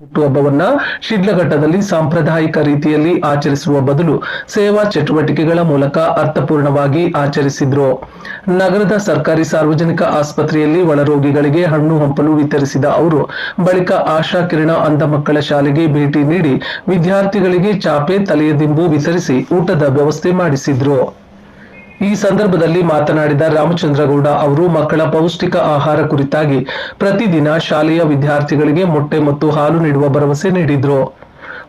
ಹುಟ್ಟುಹಬ್ಬವನ್ನ ಶಿಡ್ಲಘಟ್ಟದಲ್ಲಿ ಸಾಂಪ್ರದಾಯಿಕ ರೀತಿಯಲ್ಲಿ ಆಚರಿಸುವ ಬದಲು ಸೇವಾ ಚಟುವಟಿಕೆಗಳ ಮೂಲಕ ಅರ್ಥಪೂರ್ಣವಾಗಿ ಆಚರಿಸಿದ್ರು. ನಗರದ ಸರ್ಕಾರಿ ಸಾರ್ವಜನಿಕ ಆಸ್ಪತ್ರೆಯಲ್ಲಿ ಒಳರೋಗಿಗಳಿಗೆ ಹಣ್ಣು ಹಂಪಲು ವಿತರಿಸಿದ ಅವರು, ಬಳಿಕ ಆಶಾ ಕಿರಣ ಅಂಧ ಮಕ್ಕಳ ಶಾಲೆಗೆ ಭೇಟಿ ನೀಡಿ ವಿದ್ಯಾರ್ಥಿಗಳಿಗೆ ಚಾಪೆ, ತಲೆಯ ದಿಂಬು ವಿತರಿಸಿ ಊಟದ ವ್ಯವಸ್ಥೆ ಮಾಡಿಸಿದ್ರು. ಈ ಸಂದರ್ಭದಲ್ಲಿ ಮಾತನಾಡಿದ ರಾಮಚಂದ್ರಗೌಡ ಅವರು, ಮಕ್ಕಳ ಪೌಷ್ಟಿಕ ಆಹಾರ ಕುರಿತಾಗಿ ಪ್ರತಿದಿನ ಶಾಲೆಯ ವಿದ್ಯಾರ್ಥಿಗಳಿಗೆ ಮೊಟ್ಟೆ ಮತ್ತು ಹಾಲು ನೀಡುವ ಭರವಸೆ ನೀಡಿದ್ರು.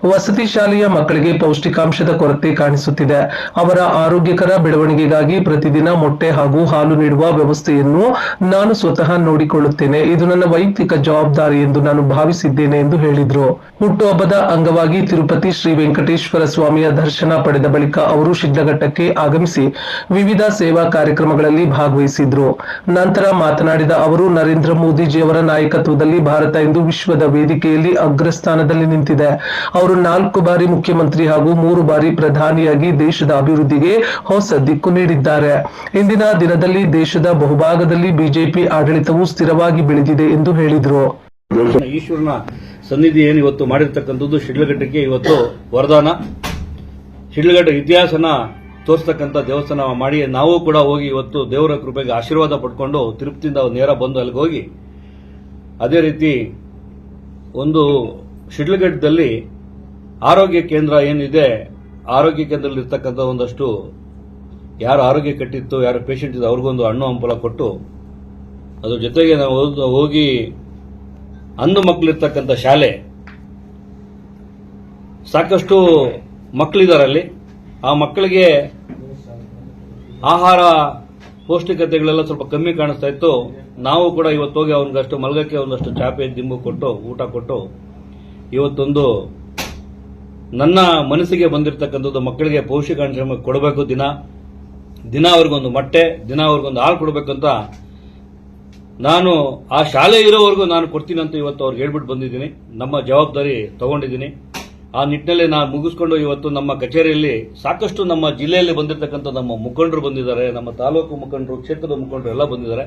ವಸತಿ ಶಾಲೆಯ ಮಕ್ಕಳಿಗೆ ಪೌಷ್ಟಿಕಾಂಶದ ಕೊರತೆ ಕಾಣಿಸುತ್ತಿದೆ. ಅವರ ಆರೋಗ್ಯಕರ ಬೆಳವಣಿಗೆಗಾಗಿ ಪ್ರತಿದಿನ ಮೊಟ್ಟೆ ಹಾಗೂ ಹಾಲು ನೀಡುವ ವ್ಯವಸ್ಥೆಯನ್ನು ನಾನು ಸ್ವತಃ ನೋಡಿಕೊಳ್ಳುತ್ತೇನೆ. ಇದು ನನ್ನ ವೈಯಕ್ತಿಕ ಜವಾಬ್ದಾರಿ ಎಂದು ನಾನು ಭಾವಿಸಿದ್ದೇನೆ ಎಂದು ಹೇಳಿದ್ರು. ಹುಟ್ಟುಹಬ್ಬದ ಅಂಗವಾಗಿ ತಿರುಪತಿ ಶ್ರೀ ವೆಂಕಟೇಶ್ವರ ಸ್ವಾಮಿಯ ದರ್ಶನ ಪಡೆದ ಬಳಿಕ ಅವರು ಶಿಡ್ಲಘಟ್ಟಕ್ಕೆ ಆಗಮಿಸಿ ವಿವಿಧ ಸೇವಾ ಕಾರ್ಯಕ್ರಮಗಳಲ್ಲಿ ಭಾಗವಹಿಸಿದ್ರು. ನಂತರ ಮಾತನಾಡಿದ ಅವರು, ನರೇಂದ್ರ ಮೋದಿಜಿಯವರ ನಾಯಕತ್ವದಲ್ಲಿ ಭಾರತ ಇಂದು ವಿಶ್ವದ ವೇದಿಕೆಯಲ್ಲಿ ಅಗ್ರಸ್ಥಾನದಲ್ಲಿ ನಿಂತಿದೆ. ನಾಲ್ಕು ಬಾರಿ ಮುಖ್ಯಮಂತ್ರಿ ಹಾಗೂ ಮೂರು ಬಾರಿ ಪ್ರಧಾನಿಯಾಗಿ ದೇಶದ ಅಭಿವೃದ್ಧಿಗೆ ಹೊಸ ದಿಕ್ಕು ನೀಡಿದ್ದಾರೆ. ಇಂದಿನ ದಿನದಲ್ಲಿ ದೇಶದ ಬಹುಭಾಗದಲ್ಲಿ ಬಿಜೆಪಿ ಆಡಳಿತವು ಸ್ಥಿರವಾಗಿ ಬೆಳೆದಿದೆ ಎಂದು ಹೇಳಿದರು. ಈಶ್ವರನ ಸನ್ನಿಧಿ ಏನು ಇವತ್ತು ಮಾಡಿರ್ತಕ್ಕಂಥದ್ದು? ಶಿಡ್ಲಘಟ್ಟಕ್ಕೆ ಇವತ್ತು ವರದಾನ. ಶಿಡ್ಲಘಟ್ಟ ಇತಿಹಾಸನ ತೋರಿಸ್ತಕ್ಕಂಥ ದೇವಸ್ಥಾನ ಮಾಡಿ, ನಾವು ಕೂಡ ಹೋಗಿ ಇವತ್ತು ದೇವರ ಕೃಪೆಗೆ ಆಶೀರ್ವಾದ ಪಡ್ಕೊಂಡು ತಿರುಪ್ತಿಯಿಂದ ನೇರ ಬಂದು ಅಲ್ಲಿಗೆ ಹೋಗಿ, ಅದೇ ರೀತಿ ಒಂದು ಶಿಡ್ಲಘಟ್ಟದಲ್ಲಿ ಆರೋಗ್ಯ ಕೇಂದ್ರ ಏನಿದೆ, ಆರೋಗ್ಯ ಕೇಂದ್ರದಲ್ಲಿ ಇರ್ತಕ್ಕಂಥ ಒಂದಷ್ಟು ಯಾರು ಆರೋಗ್ಯ ಕೆಟ್ಟಿತ್ತು, ಯಾರು ಪೇಷಂಟ್ ಇದೆ ಅವ್ರಿಗೊಂದು ಹಣ್ಣು ಹಂಪಲ ಕೊಟ್ಟು, ಅದ್ರ ಜೊತೆಗೆ ನಾವು ಹೋಗಿ ಅಂದು ಮಕ್ಕಳಿರ್ತಕ್ಕಂಥ ಶಾಲೆ, ಸಾಕಷ್ಟು ಮಕ್ಕಳಿದ್ದಾರೆ ಅಲ್ಲಿ ಆ ಮಕ್ಕಳಿಗೆ ಆಹಾರ, ಪೌಷ್ಟಿಕತೆಗಳೆಲ್ಲ ಸ್ವಲ್ಪ ಕಮ್ಮಿ ಕಾಣಿಸ್ತಾ ಇತ್ತು. ನಾವು ಕೂಡ ಇವತ್ತು ಹೋಗಿ ಅವನಿಗಷ್ಟು ಮಲಗಕ್ಕೆ ಒಂದಷ್ಟು ಚಾಪೆ, ದಿಂಬು ಕೊಟ್ಟು, ಊಟ ಕೊಟ್ಟು, ಇವತ್ತೊಂದು ನನ್ನ ಮನಸ್ಸಿಗೆ ಬಂದಿರತಕ್ಕಂಥದ್ದು ಮಕ್ಕಳಿಗೆ ಪೌಷ್ಟಿಕಾಂಶ ಕೊಡಬೇಕು ದಿನ. ದಿನ ಅವ್ರಿಗೊಂದು ಮೊಟ್ಟೆ, ದಿನ ಅವ್ರಿಗೊಂದು ಹಾಲು ಕೊಡಬೇಕು ಅಂತ ನಾನು ಆ ಶಾಲೆ ಇರೋವರೆಗೂ ನಾನು ಕೊಡ್ತೀನಿ ಅಂತ ಇವತ್ತು ಅವ್ರಿಗೆ ಹೇಳ್ಬಿಟ್ಟು ಬಂದಿದ್ದೀನಿ. ನಮ್ಮ ಜವಾಬ್ದಾರಿ ತಗೊಂಡಿದ್ದೀನಿ. ಆ ನಿಟ್ಟಿನಲ್ಲಿ ನಾನು ಮುಗಿಸ್ಕೊಂಡು ಇವತ್ತು ನಮ್ಮ ಕಚೇರಿಯಲ್ಲಿ ಸಾಕಷ್ಟು ನಮ್ಮ ಜಿಲ್ಲೆಯಲ್ಲಿ ಬಂದಿರತಕ್ಕಂಥ ನಮ್ಮ ಮುಖಂಡರು ಬಂದಿದ್ದಾರೆ. ನಮ್ಮ ತಾಲೂಕು ಮುಖಂಡರು, ಕ್ಷೇತ್ರದ ಮುಖಂಡರು ಎಲ್ಲ ಬಂದಿದ್ದಾರೆ.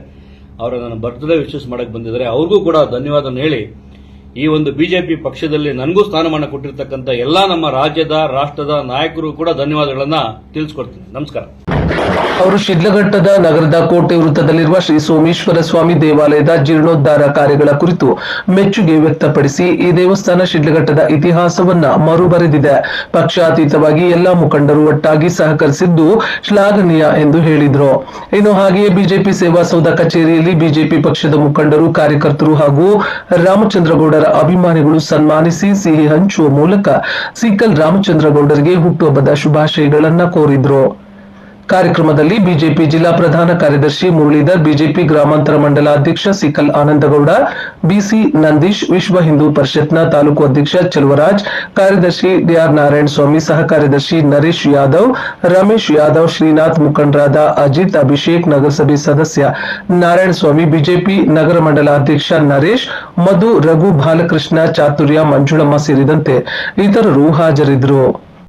ಅವರ ನನ್ನ ಬರ್ತ್ಡೇ ವಿಶಸ್ ಮಾಡಕ್ಕೆ ಬಂದಿದ್ದಾರೆ. ಅವ್ರಿಗೂ ಕೂಡ ಧನ್ಯವಾದ ಹೇಳಿ ಈ ಒಂದು ಬಿಜೆಪಿ ಪಕ್ಷದಲ್ಲಿ ನನಗೂ ಸ್ಥಾನಮಾನ ಕೊಟ್ಟಿರ್ತಕ್ಕಂಥ ಎಲ್ಲ ನಮ್ಮ ರಾಜ್ಯದ, ರಾಷ್ಟ್ರದ ನಾಯಕರು ಕೂಡ ಧನ್ಯವಾದಗಳನ್ನು ತಿಳಿಸ್ಕೊಡ್ತೀನಿ. ನಮಸ್ಕಾರ. ಅವರು ಶಿಡ್ಲಘಟ್ಟದ ನಗರದ ಕೋಟೆ ವೃತ್ತದಲ್ಲಿರುವ ಶ್ರೀ ಸೋಮೇಶ್ವರ ಸ್ವಾಮಿ ದೇವಾಲಯದ ಜೀರ್ಣೋದ್ಧಾರ ಕಾರ್ಯಗಳ ಕುರಿತು ಮೆಚ್ಚುಗೆ ವ್ಯಕ್ತಪಡಿಸಿ ಈ ದೇವಸ್ಥಾನ ಶಿಡ್ಲಘಟ್ಟದ ಇತಿಹಾಸವನ್ನ ಮರುಬರೆದಿದೆ. ಪಕ್ಷಾತೀತವಾಗಿ ಎಲ್ಲಾ ಮುಖಂಡರು ಒಟ್ಟಾಗಿ ಸಹಕರಿಸಿದ್ದು ಶ್ಲಾಘನೀಯ ಎಂದು ಹೇಳಿದ್ರು. ಇನ್ನು ಹಾಗೆಯೇ ಬಿಜೆಪಿ ಸೇವಾ ಸೌಧ ಕಚೇರಿಯಲ್ಲಿ ಬಿಜೆಪಿ ಪಕ್ಷದ ಮುಖಂಡರು, ಕಾರ್ಯಕರ್ತರು ಹಾಗೂ ರಾಮಚಂದ್ರಗೌಡರ ಅಭಿಮಾನಿಗಳು ಸನ್ಮಾನಿಸಿ ಸಿಹಿ ಹಂಚುವ ಮೂಲಕ ಸಿಕಲ್ ರಾಮಚಂದ್ರಗೌಡರಿಗೆ ಹುಟ್ಟುಹಬ್ಬದ ಶುಭಾಶಯಗಳನ್ನ ಕೋರಿದ್ರು. ಕಾರ್ಯಕ್ರಮದಲ್ಲಿ ಬಿಜೆಪಿ ಜಿಲ್ಲಾ ಪ್ರಧಾನ ಕಾರ್ಯದರ್ಶಿ ಮುರಳೀಧರ್, ಬಿಜೆಪಿ ಗ್ರಾಮಾಂತರ ಮಂಡಲ ಅಧ್ಯಕ್ಷ ಸಿಕಲ್ ಆನಂದಗೌಡ, ಬಿಸಿ ನಂದೀಶ್, ವಿಶ್ವ ಹಿಂದೂ ಪರಿಷತ್ನ ತಾಲೂಕು ಅಧ್ಯಕ್ಷ ಚೆಲುವರಾಜ್, ಕಾರ್ಯದರ್ಶಿ ಡಿಆರ್ ನಾರಾಯಣ ಸ್ವಾಮಿ ಸಹ ಕಾರ್ಯದರ್ಶಿ ನರೇಶ್ ಯಾದವ್, ರಮೇಶ್ ಯಾದವ್, ಶ್ರೀನಾಥ್ ಮುಖಂಡರಾದ ಅಜಿತ್, ಅಭಿಷೇಕ್ ನಗರಸಭೆ ಸದಸ್ಯ ನಾರಾಯಣ ಸ್ವಾಮಿ ಬಿಜೆಪಿ ನಗರ ಮಂಡಲ ಅಧ್ಯಕ್ಷ ನರೇಶ್, ಮಧು ರಘು ಬಾಲಕೃಷ್ಣ, ಚಾತುರ್ಯ ಮಂಜುಳಮ್ಮ ಸೇರಿದಂತೆ ಇತರರು ಹಾಜರಿದ್ದರು.